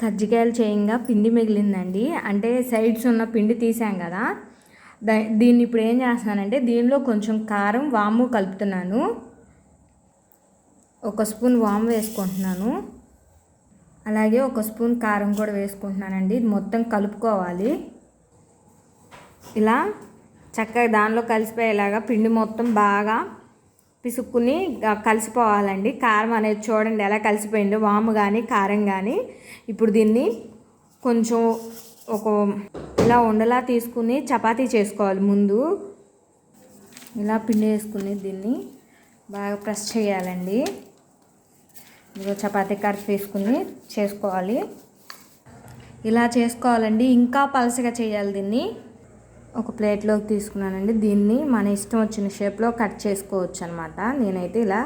కజ్జికాయలు చేయంగా పిండి మిగిలిందండి. అంటే సైడ్స్ ఉన్న పిండి తీసాం కదా. దా దీన్ని ఇప్పుడు ఏం చేస్తున్నానంటే దీనిలో కొంచెం కారం వాము కలుపుతున్నాను. ఒక స్పూన్ వాము వేసుకుంటున్నాను. అలాగే ఒక స్పూన్ కారం కూడా వేసుకుంటున్నానండి. ఇది మొత్తం కలుపుకోవాలి. ఇలా చక్కగా దానిలో కలిసిపోయేలాగా పిండి మొత్తం బాగా పిసుక్కుని కలిసిపోవాలండి. కారం అనేది చూడండి ఎలా కలిసిపోయిందో వాము కానీ కారం కానీ ఇప్పుడు దీన్ని కొంచెం ఒక ఇలా ఉండలా తీసుకుని చపాతీ చేసుకోవాలి ముందు. ఇలా పిండి వేసుకుని దీన్ని బాగా ప్రెస్ చేయాలండి. ఇదిగో చపాతీ కర్ర తీసుకుని చేసుకోవాలి. ఇలా చేసుకోవాలండి. ఇంకా పలసగా చేయాలి దీన్ని. ఒక ప్లేట్లోకి తీసుకున్నానండి. దీన్ని మన ఇష్టం వచ్చిన షేప్లో కట్ చేసుకోవచ్చు అనమాట నేనైతే ఇలా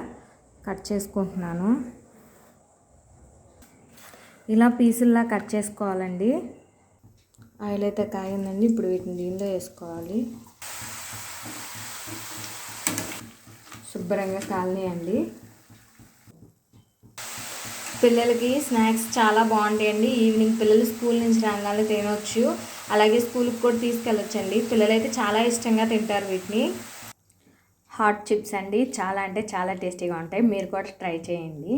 కట్ చేసుకుంటున్నాను. ఇలా పీసుల్లా కట్ చేసుకోవాలండి. ఆయిల్ అయితే కాగిందండి ఇప్పుడు వీటిని దీనిలో వేసుకోవాలి. శుభ్రంగా కాలనీయండి. పిల్లలకి స్నాక్స్ చాలా బాగుంటాయండి. ఈవినింగ్ పిల్లలు స్కూల్ నుంచి రాగానే తినొచ్చు. అలాగే స్కూల్కి కూడా తీసుకెళ్ళొచ్చండి. పిల్లలైతే చాలా ఇష్టంగా తింటారు వీటిని. హాట్ చిప్స్ అండి. చాలా అంటే చాలా టేస్టీగా ఉంటాయి. మీరు కూడా ట్రై చేయండి.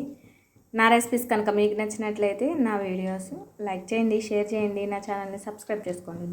నా రెసిపీస్ కనుక మీకు నచ్చినట్లయితే నా వీడియోస్ లైక్ చేయండి షేర్ చేయండి. నా ఛానల్ని సబ్స్క్రైబ్ చేసుకోండి.